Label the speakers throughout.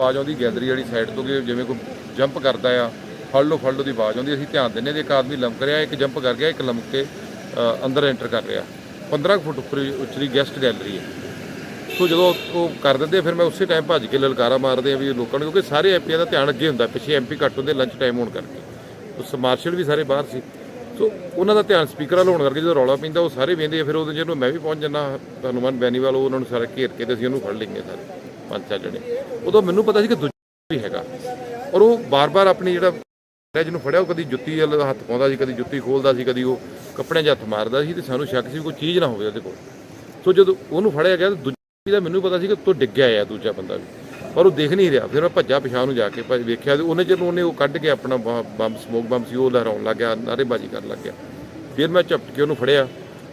Speaker 1: ਆਵਾਜ਼ ਆਉਂਦੀ ਗੈਲਰੀ ਵਾਲੀ ਸਾਈਡ ਤੋਂ ਕਿ ਜਿਵੇਂ ਕੋਈ ਜੰਪ ਕਰਦਾ ਆ, ਫੜ ਲਓ ਫੜ ਲਓ ਦੀ ਆਵਾਜ਼ ਆਉਂਦੀ, ਅਸੀਂ ਧਿਆਨ ਦਿੰਦੇ ਹਾਂ ਕਿ ਇੱਕ ਆਦਮੀ ਲੰਮਕ ਰਿਹਾ, ਇੱਕ ਜੰਪ ਕਰ ਗਿਆ, ਇੱਕ ਲੰਮਕ ਕੇ ਅੰਦਰ ਐਂਟਰ ਕਰ ਰਿਹਾ। 15 ਕੁ ਫੁੱਟ ਉੱਪਰ ਉੱਚਰੀ ਗੈਸਟ ਗੈਲਰੀ ਹੈ। ਸੋ ਜਦੋਂ ਉਹ ਕਰ ਦਿੰਦੇ ਆ, ਫਿਰ ਮੈਂ ਉਸੇ ਟਾਈਮ ਭੱਜ ਕੇ ਲਲਕਾਰਾ ਮਾਰਦੇ ਆ ਵੀ ਲੋਕਾਂ ਨੂੰ ਕਿਉਂਕਿ ਸਾਰੇ ਐਮਪੀਆਂ ਦਾ ਧਿਆਨ ਅੱਗੇ ਹੁੰਦਾ ਪਿੱਛੇ ਐਮਪੀ ਘੱਟ ਹੁੰਦੇ ਲੰਚ ਟਾਈਮ ਹੋਣ ਕਰਕੇ। ਉਸ ਮਾਰਸ਼ਲ ਵੀ ਸਾਰੇ ਬਾਹਰ ਸੀ। ਸੋ ਉਹਨਾਂ ਦਾ ਧਿਆਨ ਸਪੀਕਰ ਵੱਲ ਹੋਣ ਕਰਕੇ ਜਦੋਂ ਰੌਲਾ ਪੈਂਦਾ ਉਹ ਸਾਰੇ ਵੇਂਦੇ ਆ ਫਿਰ ਉਹਦੇ ਜਦੋਂ ਮੈਂ ਵੀ ਪਹੁੰਚ ਜਾਂਦਾ ਹਨੂੰਮਾਨ ਬੈਨੀਵਾਲ ਉਹ ਉਹਨਾਂ ਨੂੰ ਸਾਰੇ ਘੇਰ ਕੇ ਤੇ ਅਸੀਂ ਉਹਨੂੰ ਫੜ ਲਈਏ ਸਾਰੇ ਪੰਜ ਚਾਰ ਜਣੇ। ਉਦੋਂ ਮੈਨੂੰ ਪਤਾ ਸੀ ਕਿ ਦੂਜਾ ਵੀ ਹੈਗਾ। ਔਰ ਉਹ ਬਾਰ-ਬਾਰ ਆਪਣੀ ਜਿਹੜਾ ਜਿਹਨੂੰ ਫੜਿਆ ਉਹ ਕਦੀ ਜੁੱਤੀ ਵੱਲ ਹੱਥ ਪਾਉਂਦਾ ਸੀ ਕਦੀ ਜੁੱਤੀ ਖੋਲਦਾ ਸੀ ਕਦੀ ਉਹ ਕੱਪੜਿਆਂ 'ਚ ਹੱਥ ਮਾਰਦਾ ਸੀ ਤੇ ਸਾਨੂੰ ਸ਼ੱਕ ਸੀ ਕੋਈ ਚੀਜ਼ ਨਾ ਹੋਵੇ ਉਹਦੇ ਕੋਲ। ਸੋ ਜਦੋਂ ਉਹਨੂੰ ਫੜਿਆ ਗਿਆ ਤਾਂ ਦੂਜੀ ਮੈਨੂੰ ਪਤਾ ਸੀ ਕਿ ਉੱਤੋਂ ਡਿੱਗਿਆ ਆ ਦੂਜਾ ਬੰਦਾ ਵੀ। ਪਰ ਉਹ ਦੇਖ ਨਹੀਂ ਰਿਹਾ। ਫਿਰ ਮੈਂ ਭੱਜਾ ਪਿਛਾਂ ਨੂੰ ਜਾ ਕੇ ਭੱਜ ਵੇਖਿਆ ਤੇ ਉਹਨੇ ਜਦੋਂ ਉਹਨੇ ਉਹ ਕੱਢ ਕੇ ਆਪਣਾ ਬੰਬ ਸਮੋਕ ਬੰਬ ਸੀ ਉਹ ਲਹਿਰਾਉਣ ਲੱਗ ਗਿਆ ਨਾਅਰੇਬਾਜ਼ੀ ਕਰਨ ਲੱਗ ਗਿਆ। ਫਿਰ ਮੈਂ ਝਪਟ ਕੇ ਉਹਨੂੰ ਫੜਿਆ।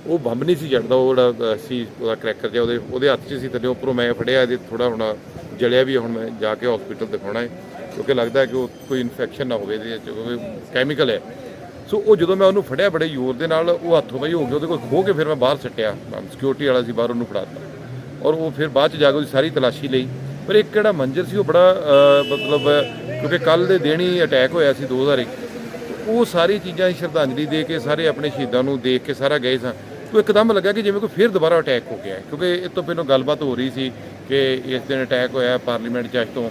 Speaker 1: ਉਹ ਬੰਬ ਨਹੀਂ ਸੀ ਜੜਦਾ ਉਹ ਜਿਹੜਾ ਸੀ ਉਹਦਾ ਕਰੈਕਰ ਜਿਹਾ ਉਹਦੇ ਉਹਦੇ ਹੱਥ 'ਚ ਸੀ ਥੱਲੇ ਉੱਪਰੋਂ ਮੈਂ ਫੜਿਆ ਇਹਦੇ ਥੋੜਾ ਹੁਣ ਜਲਿਆ ਵੀ ਹੈ, ਹੁਣ ਮੈਂ ਜਾ ਕੇ ਹਸਪੀਟਲ ਦਿਖਾਉਣਾ ਹੈ। ਕਿਉਂਕਿ ਲੱਗਦਾ ਕਿ ਉਹ ਕੋਈ ਇਨਫੈਕਸ਼ਨ ਨਾ ਹੋਵੇ ਇਹਦੇ ਕਿਉਂਕਿ ਕੈਮੀਕਲ ਹੈ। ਸੋ ਉਹ ਜਦੋਂ ਮੈਂ ਉਹਨੂੰ ਫੜਿਆ ਬੜੇ ਜ਼ੋਰ ਦੇ ਨਾਲ ਉਹ ਹੱਥੋਂ ਬਈ ਹੋ ਗਿਆ ਉਹਦੇ ਕੋਲ ਖੋਹ ਕੇ ਫਿਰ ਮੈਂ ਬਾਹਰ ਸੱਟਿਆ। ਸਿਕਿਉਰਿਟੀ ਵਾਲਾ ਸੀ ਬਾਹਰ ਉਹਨੂੰ ਫੜਾ ਦਿੱਤਾ। ਔਰ ਉਹ ਫਿਰ ਬਾਅਦ ਚ ਜਾ ਕੇ ਉਹਦੀ ਸਾਰੀ ਤਲਾਸ਼ੀ ਲਈ। ਪਰ ਇੱਕ ਕਿਹੜਾ ਮੰਜ਼ਰ ਸੀ ਉਹ ਬੜਾ ਮਤਲਬ, ਕਿਉਂਕਿ ਕੱਲ ਦੇ ਦਿਨ ਹੀ ਅਟੈਕ ਹੋਇਆ ਸੀ 2001 ਉਹ ਸਾਰੀ ਚੀਜ਼ਾਂ ਦੀ ਸ਼ਰਧਾਂਜਲੀ ਦੇ ਕੇ, ਸਾਰੇ ਆਪਣੇ ਸ਼ਹੀਦਾਂ ਨੂੰ ਦੇਖ ਕੇ ਸਾਰਾ ਗਏ ਸਾਂ। ਤੋ ਇੱਕਦਮ ਲੱਗਾ ਕਿ ਜਿਵੇਂ ਕੋਈ ਫਿਰ ਦੁਬਾਰਾ ਅਟੈਕ ਹੋ ਗਿਆ। ਕਿਉਂਕਿ ਇਹ ਤੋਂ ਪਹਿਲਾਂ ਗੱਲਬਾਤ ਹੋ ਰਹੀ ਸੀ ਕਿ ਇਸ ਦਿਨ ਅਟੈਕ ਹੋਇਆ ਪਾਰਲੀਮੈਂਟ 'ਚ, ਅੱਜ ਤੋਂ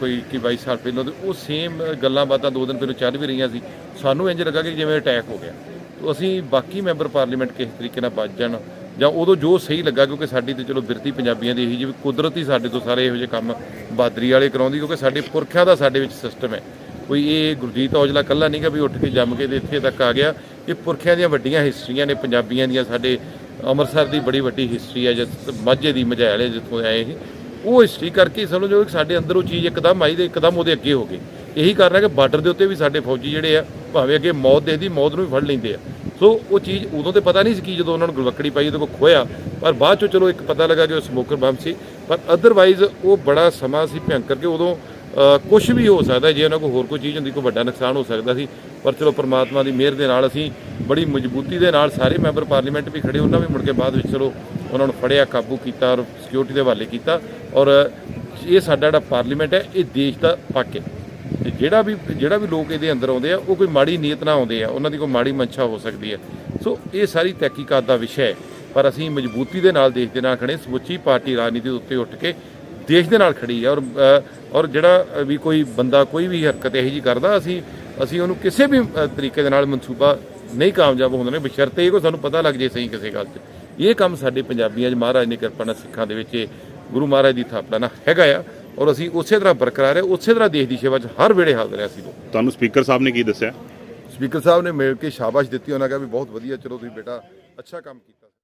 Speaker 1: ਕੋਈ 21 22 ਸਾਲ ਪਹਿਲਾਂ ਤੇ ਉਹ ਸੇਮ ਗੱਲਾਂ ਬਾਤਾਂ ਦੋ ਦਿਨ ਪਹਿਲਾਂ ਚੱਲ ਵੀ ਰਹੀਆਂ ਸੀ। ਸਾਨੂੰ ਇੰਜ ਲੱਗਾ ਕਿ ਜਿਵੇਂ ਅਟੈਕ ਹੋ ਗਿਆ। ਤੋ ਅਸੀਂ ਬਾਕੀ ਮੈਂਬਰ ਪਾਰਲੀਮੈਂਟ ਕਿਸ ਤਰੀਕੇ ਨਾਲ ਬਚ ਜਾਣ। ਜਾਂ ਉਦੋਂ ਜੋ ਸਹੀ ਲੱਗਾ, ਕਿਉਂਕਿ ਸਾਡੀ ਤੇ ਚਲੋ ਬਿਰਤੀ ਪੰਜਾਬੀਆਂ ਦੀ ਇਹੀ ਜਿਹੀ ਵੀ ਕੁਦਰਤੀ ਸਾਡੇ ਤੋਂ ਸਾਰੇ ਇਹੋ ਜਿਹੇ ਕੰਮ ਬਾਦਰੀ ਵਾਲੇ ਕਰਾਉਂਦੀ, ਕਿਉਂਕਿ ਸਾਡੇ ਪੁਰਖਿਆਂ ਦਾ ਸਾਡੇ ਵਿੱਚ ਸਿਸਟਮ ਹੈ। ਕੋਈ ਇਹ ਗੁਰਜੀਤ ਔਜਲਾ ਕੱਲਾ ਨਹੀਂ ਗਾ ਵੀ ਉੱਠ ਕੇ ਜੰਮ ਕੇ ਤੇ ਇੱਥੇ ਤੱਕ ਆ ਗਿਆ। ਇਹ ਪੁਰਖਿਆਂ ਦੀਆਂ ਵੱਡੀਆਂ ਹਿਸਟਰੀਆਂ ਨੇ, ਪੰਜਾਬੀਆਂ ਦੀਆਂ। ਸਾਡੇ ਅੰਮ੍ਰਿਤਸਰ ਦੀ ਬੜੀ ਵੱਡੀ ਹਿਸਟਰੀ ਹੈ, ਜਿਸ ਮਾਝੇ ਦੀ ਮਝੈਲ ਹੈ, ਜਿੱਥੋਂ ਆਏ ਇਹ। ਉਹ ਹਿਸਟਰੀ ਕਰਕੇ ਹੀ ਸਮਝੋ ਕਿ ਸਾਡੇ ਅੰਦਰੋਂ ਚੀਜ਼ ਇੱਕਦਮ ਆਈ ਤੇ ਇੱਕਦਮ ਉਹਦੇ ਅੱਗੇ ਹੋ ਗਈ। ਇਹੀ ਕਾਰਨ ਹੈ ਕਿ ਬਾਰਡਰ ਦੇ ਉੱਤੇ ਵੀ ਸਾਡੇ ਫੌਜੀ ਜਿਹੜੇ ਆ, ਭਾਵੇਂ ਅੱਗੇ ਮੌਤ ਦੇ ਦੀ ਮੌਤ ਨੂੰ ਵੀ ਫੜ ਲੈਂਦੇ ਆ। ਸੋ ਉਹ ਚੀਜ਼ ਉਦੋਂ ਤੇ ਪਤਾ ਨਹੀਂ ਸੀ ਕਿ ਜਦੋਂ ਉਹਨਾਂ ਨੂੰ ਗੁਲਵੱਕੜੀ ਪਾਈ ਉਹਦੇ ਕੋਲ ਖੋਇਆ ਪਰ ਬਾਅਦ ਚੋਂ ਚਲੋ ਇੱਕ ਪਤਾ ਲੱਗਾ ਕਿ ਉਹ ਸਮੋਕਰ ਬੰਬ ਸੀ। ਪਰ ਅਦਰਵਾਈਜ਼ ਉਹ ਬੜਾ ਸਮਾਂ ਸੀ ਭਿਅੰਕਰ ਕਿ ਉਦੋਂ ਕੁਝ ਵੀ ਹੋ ਸਕਦਾ, ਜੇ ਉਹਨਾਂ ਕੋਲ ਹੋਰ ਕੋਈ ਚੀਜ਼ ਹੁੰਦੀ, ਕੋਈ ਵੱਡਾ ਨੁਕਸਾਨ ਹੋ ਸਕਦਾ ਸੀ। ਪਰ ਚਲੋ ਪ੍ਰਮਾਤਮਾ ਦੀ ਮਿਹਰ ਦੇ ਨਾਲ ਅਸੀਂ ਬੜੀ ਮਜ਼ਬੂਤੀ ਦੇ ਨਾਲ ਸਾਰੇ ਮੈਂਬਰ ਪਾਰਲੀਮੈਂਟ ਵੀ ਖੜੇ, ਉਹਨਾਂ ਵੀ ਮੁੜ ਕੇ ਬਾਅਦ ਵਿੱਚ ਚਲੋ ਉਹਨਾਂ ਨੂੰ ਫੜਿਆ, ਕਾਬੂ ਕੀਤਾ ਔਰ ਸਿਕਿਉਰਿਟੀ ਦੇ ਹਵਾਲੇ ਕੀਤਾ। ਔਰ ਇਹ ਸਾਡਾ ਜਿਹੜਾ ਪਾਰਲੀਮੈਂਟ ਹੈ, ਇਹ ਦੇਸ਼ ਦਾ ਪੱਕ ਹੈ। ਤੇ ਜਿਹੜਾ ਵੀ ਜਿਹੜਾ ਵੀ ਲੋਕ ਇਹਦੇ ਅੰਦਰ ਆਉਂਦੇ ਆ, ਉਹ ਕੋਈ ਮਾੜੀ ਨੀਅਤ ਨਾਲ ਆਉਂਦੇ ਆ। ਉਹਨਾਂ ਦੀ ਕੋਈ ਮਾੜੀ ਮਨਸ਼ਾ ਹੋ ਸਕਦੀ ਹੈ। ਸੋ ਇਹ ਸਾਰੀ ਤਹਿਕੀਕਾਤ ਦਾ ਵਿਸ਼ਾ ਹੈ। ਪਰ ਅਸੀਂ ਮਜ਼ਬੂਤੀ ਦੇ ਨਾਲ ਦੇਸ਼ ਦੇ ਨਾਲ ਖੜੇ ਸਮੁੱਚੀ ਪਾਰਟੀ ਰਾਜਨੀਤੀ ਦੇ ਉੱਤੇ ਉੱਠ ਕੇ ਦੇਸ਼ ਦੇ ਨਾਲ ਖੜੀ ਹੈ। ਔਰ ਔਰ ਜਿਹੜਾ ਵੀ ਕੋਈ ਬੰਦਾ, ਕੋਈ ਵੀ ਹਰਕਤ ਇਹੋ ਜੀ ਕਰਦਾ, ਅਸੀਂ ਅਸੀਂ ਉਹਨੂੰ ਕਿਸੇ ਵੀ ਤਰੀਕੇ ਦੇ ਨਾਲ ਮਨਸੂਬਾ ਨਹੀਂ ਕਾਮਯਾਬ ਹੁੰਦੇ ਨੇ ਬਸ਼ਰਤੇ ਇਹ ਕੋ ਸਾਨੂੰ ਪਤਾ ਲੱਗ ਜੇ ਸਹੀ ਕਿਸੇ ਗੱਲ 'ਚ। ਇਹ ਕੰਮ ਸਾਡੇ ਪੰਜਾਬੀਆਂ 'ਚ ਮਹਾਰਾਜ ਨੇ ਕਿਰਪਾ ਨਾਲ ਸਿੱਖਾਂ ਦੇ ਵਿੱਚ ਗੁਰੂ ਮਹਾਰਾਜ ਦੀ ਥਾਪਨਾ ਨਾਲ ਹੈਗਾ ਆ। ਔਰ ਅਸੀਂ ਉਸੇ ਤਰ੍ਹਾਂ ਬਰਕਰਾਰ ਹੈ ਉਸੇ ਤਰ੍ਹਾਂ ਦੇਸ਼ ਦੀ ਸੇਵਾ 'ਚ ਹਰ ਵੇਲੇ ਹਾਜ਼ਰ ਹਾਂ ਅਸੀਂ ਲੋਕ।
Speaker 2: ਤੁਹਾਨੂੰ ਸਪੀਕਰ ਸਾਹਿਬ ਨੇ ਕੀ ਦੱਸਿਆ?
Speaker 3: ਸਪੀਕਰ ਸਾਹਿਬ ਨੇ ਮਿਲ ਕੇ ਸ਼ਾਬਾਸ਼ ਦਿੱਤੀ ਉਹਨਾਂ ਕਿਹਾ ਵੀ ਬਹੁਤ ਵਧੀਆ ਚਲੋ ਤੁਸੀਂ ਬੇਟਾ ਅੱਛਾ ਕੰਮ ਕੀਤਾ।